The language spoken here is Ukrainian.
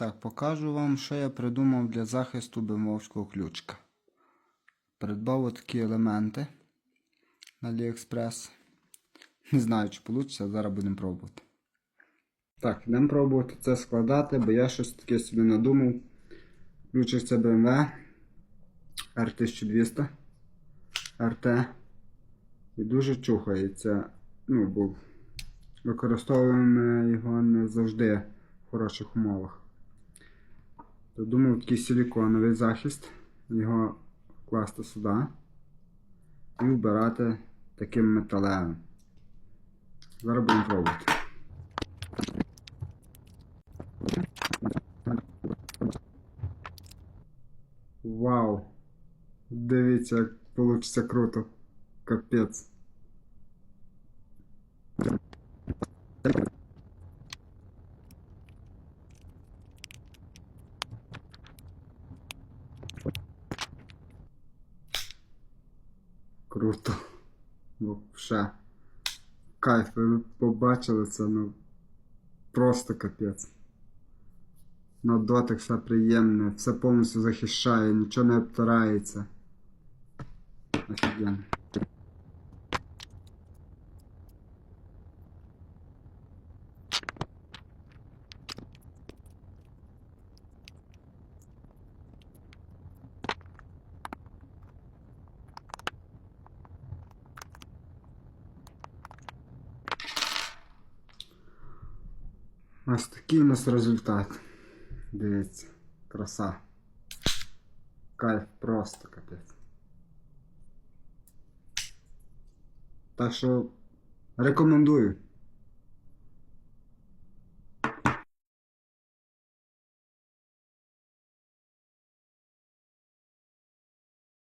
Так, покажу вам, що я придумав для захисту бимовського ключка. Придбав отакі елементи на AliExpress. Не знаю, чи вийде, зараз будемо пробувати. Так, йдемо пробувати це складати, бо я щось таке собі надумав. Ключик це BMW R1200 RT. І дуже чухається. Ну, бо використовуємо його не завжди в хороших умовах. То думав такий силіконовий захист, його вкласти сюди і вбирати таким металевим. Зараз будемо пробувати. Вау! Дивіться, як вийде круто. Капець. Круто. Вообще. Кайф, ви побачили це, ну просто капець. На дотик все приємне, все повністю захищає, нічого не обтирається. Офігенно. Ось такий у нас результат. Дивіться, краса. Кайф просто капець. Так що рекомендую.